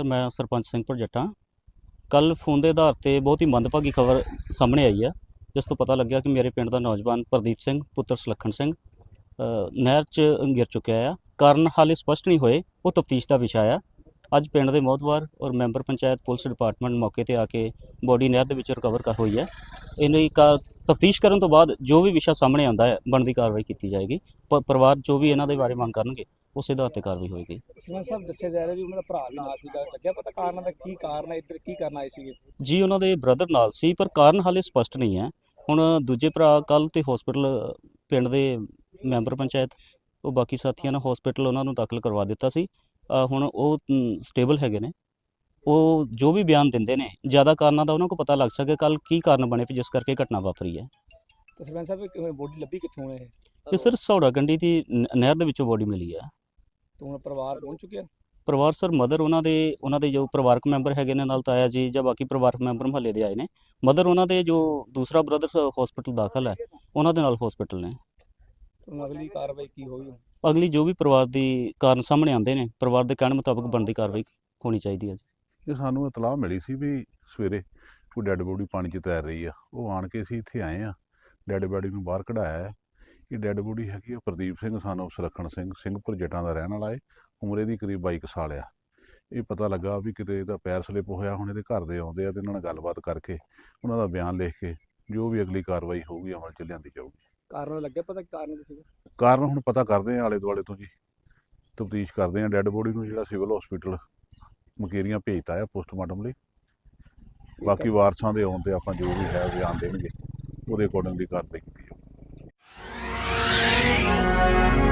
Sir ਮੈਂ ਸਰਪੰਚ ਸਿੰਘ ਜੱਟਾਂ ਕੱਲ ਫੋਨ ਦੇ ਆਧਾਰ ਤੇ ਬਹੁਤ ਹੀ ਮੰਦਭਾਗੀ ਖਬਰ ਸਾਹਮਣੇ ਆਈ ਹੈ, ਜਿਸ ਤੋਂ ਪਤਾ ਲੱਗਿਆ ਕਿ ਮੇਰੇ ਪਿੰਡ ਦਾ ਨੌਜਵਾਨ ਪ੍ਰਦੀਪ ਸਿੰਘ, ਪੁੱਤਰ ਸੁਲੱਖਣ ਸਿੰਘ ਨਹਿਰ 'ਚ ਗਿਰ ਚੁੱਕਿਆ ਆ। ਕਾਰਨ ਹਾਲੇ ਸਪਸ਼ਟ ਨਹੀਂ ਹੋਏ, ਉਹ ਤਫਤੀਸ਼ ਦਾ ਵਿਸ਼ਾ ਆ। ਅੱਜ ਪਿੰਡ ਦੇ ਮੋਹਤਵਾਰ ਔਰ ਮੈਂਬਰ ਪੰਚਾਇਤ ਪੁਲਿਸ ਡਿਪਾਰਟਮੈਂਟ ਮੌਕੇ ਤੇ ਆ ਕੇ ਬੋਡੀ ਨਹਿਰ ਦੇ ਵਿੱਚ ਰਿਕਵਰ ਕਰ ਹੋਈ ਹੈ। ਇਹਨਾਂ ਇਹਨੇ ਤਫਤੀਸ਼ ਕਰਨ ਤੋਂ ਬਾਅਦ ਜੋ ਵੀ ਵਿਸ਼ਾ ਸਾਹਮਣੇ ਆਉਂਦਾ ਹੈ, ਬਣਦੀ ਕਾਰਵਾਈ ਕੀਤੀ ਜਾਏਗੀ। ਪਰਿਵਾਰ ਜੋ ਵੀ ਇਹਨਾਂ ਦੇ ਬਾਰੇ ਮੰਗ ਕਰਨਗੇ ਉਸੇ ਆਧਾਰ ਤੇ ਕਾਰਵਾਈ ਹੋਏਗੀ। ਸਿਮਨ ਸਾਹਿਬ ਦੱਸਿਆ ਜਾ ਰਿਹਾ ਵੀ ਉਹਨਾਂ ਦਾ ਭਰਾ ਵੀ ਨਾਲ ਸੀਗਾ। ਲੱਗਿਆ ਪਤਾ ਕਾਰਨ ਦਾ ਕੀ ਕਾਰਨ ਹੈ ਇੱਧਰ ਕੀ ਕਰਨ ਆਏ ਸੀਗੇ? ਜੀ ਉਹਨਾਂ ਦੇ ਬ੍ਰਦਰ ਨਾਲ ਸੀ ਪਰ ਕਾਰਨ ਹਾਲੇ ਸਪਸ਼ਟ ਨਹੀਂ ਹੈ। ਹੁਣ ਦੂਜੇ ਭਰਾ ਕੱਲ ਤੇ ਹਸਪੀਟਲ ਪਿੰਡ ਦੇ ਮੈਂਬਰ ਪੰਚਾਇਤ ਉਹ ਬਾਕੀ ਸਾਥੀਆਂ ਨੇ ਹਸਪੀਟਲ ਉਹਨਾਂ ਨੂੰ ਦਾਖਲ ਕਰਵਾ ਦਿੱਤਾ ਸੀ। ਅ, ਹੁਣ ਉਹ ਸਟੇਬਲ ਹੈਗੇ ਨੇ। ਉਹ ਜੋ ਵੀ ਬਿਆਨ ਦਿੰਦੇ ਨੇ ਜ਼ਿਆਦਾ ਕਾਰਨਾਂ ਦਾ ਉਹਨਾਂ ਨੂੰ ਪਤਾ ਲੱਗ ਸਕੇ ਕੱਲ ਕੀ ਕਾਰਨ ਬਣੇ ਵੀ ਜਿਸ ਕਰਕੇ ਘਟਨਾ ਵਾਪਰੀ ਹੈ। ਤੇ ਸਿਮਨ ਸਾਹਿਬ ਬੋਡੀ ਲੱਭੀ ਕਿੱਥੋਂ ਹੈ ਇਹ? ਇਹ ਸਰ ਸੌੜਾ ਗੰਡੀ ਦੀ ਨ- ਨਹਿਰ ਦੇ ਵਿੱਚੋਂ ਬੋਡੀ ਮਿਲੀ ਹੈ। ਤੇ ਹੁਣ ਪਰਿਵਾਰ ਪਹੁੰਚ ਚੁੱਕਿਆ? ਪਰਿਵਾਰ ਸਰ ਮਦਰ ਉਹਨਾਂ ਦੇ ਉਹਨਾਂ ਦੇ ਜੋ ਪਰਿਵਾਰਕ ਮੈਂਬਰ ਹੈਗੇ ਨੇ ਨਾਲ ਤਾਇਆ ਜੀ ਜਾਂ ਬਾਕੀ ਪਰਿਵਾਰਕ ਮੈਂਬਰ ਮਹੱਲੇ ਦੇ ਆਏ ਨੇ। ਮਦਰ ਉਹਨਾਂ ਦੇ ਜੋ ਦੂਸਰਾ ਬ੍ਰਦਰ ਹਸਪੀਟਲ ਦਾਖਲ ਹੈ ਉਹਨਾਂ ਦੇ ਨਾਲ ਹਸਪੀਟਲ ਨੇ। ਤੇ ਹੁਣ ਅਗਲੀ ਕਾਰਵਾਈ ਕੀ ਹੋਈ ਅਗਲੀ ਜੋ ਵੀ ਪਰਿਵਾਰ ਦੀ ਕਾਰਨ ਸਾਹਮਣੇ ਆਉਂਦੇ ਨੇ ਪਰਿਵਾਰ ਦੇ ਕਹਿਣ ਮੁਤਾਬਕ ਬਣਦੀ ਕਾਰਵਾਈ ਹੋਣੀ ਚਾਹੀਦੀ ਹੈ ਜੀ। ਇਹ ਸਾਨੂੰ ਇਤਲਾਹ ਮਿਲੀ ਸੀ ਵੀ ਸਵੇਰੇ ਕੋਈ ਡੈੱਡ ਬੋਡੀ ਪਾਣੀ 'ਚ ਤੈਰ ਰਹੀ ਆ। ਉਹ ਆਣ ਕੇ ਅਸੀਂ ਇੱਥੇ ਆਏ ਆ ਡੈੱਡ ਬੋਡੀ ਨੂੰ ਬਾਹਰ ਕਢਾਇਆ ਹੈ ਇਹ ਡੈੱਡ ਬੋਡੀ ਹੈਗੀ ਆ ਪ੍ਰਦੀਪ ਸਿੰਘ ਸਾਨੂੰ ਸੁਲੱਖਣ ਸਿੰਘ ਸਿੰਘਪੁਰ ਜੱਟਾਂ ਦਾ ਰਹਿਣ ਵਾਲਾ ਏ ਉਮਰ ਇਹਦੀ ਕਰੀਬ 22 ਕੁ ਸਾਲ ਆ। ਇਹ ਪਤਾ ਲੱਗਾ ਵੀ ਕਿਤੇ ਇਹਦਾ ਪੈਰ ਸਲਿਪ ਹੋਇਆ ਹੁਣ ਇਹਦੇ ਘਰ ਦੇ ਆਉਂਦੇ ਆ ਤੇ ਇਹਨਾਂ ਨਾਲ ਗੱਲਬਾਤ ਕਰਕੇ ਉਹਨਾਂ ਦਾ ਬਿਆਨ ਲਿਖ ਕੇ ਜੋ ਵੀ ਅਗਲੀ ਕਾਰਵਾਈ ਹੋਊਗੀ ਅਮਲ 'ਚ ਲਿਆਂਦੀ ਜਾਊਗੀ। ਕਾਰਨ ਲੱਗਿਆ ਪਤਾ ਕਾਰਨ ਕੀ ਸੀਗਾ? ਕਾਰਨ ਹੁਣ ਪਤਾ ਕਰਦੇ ਆ ਆਲੇ ਦੁਆਲੇ ਤੋਂ ਜੀ। ਤਫਤੀਸ਼ ਕਰਦੇ ਆ ਡੈੱਡ ਬੋਡੀ ਨੂੰ ਜਿਹੜਾ ਸਿਵਲ ਹਸਪੀਟਲ ਮਕੇਰੀਆਂ ਭੇਜਤਾ ਆ ਪੋਸਟਮਾਰਟਮ ਲਈ। ਬਾਕੀ ਵਾਰਸਾਂ ਦੇ ਆਉਣ ਤੇ ਆਪਾਂ ਜੋ ਵੀ ਹੈ ਬਿਆਨ ਦੇਣਗੇ ਉਹਦੇ ਅਕੋਰਡਿੰਗ ਦੀ ਕਾਰਵਾਈ। Thank you.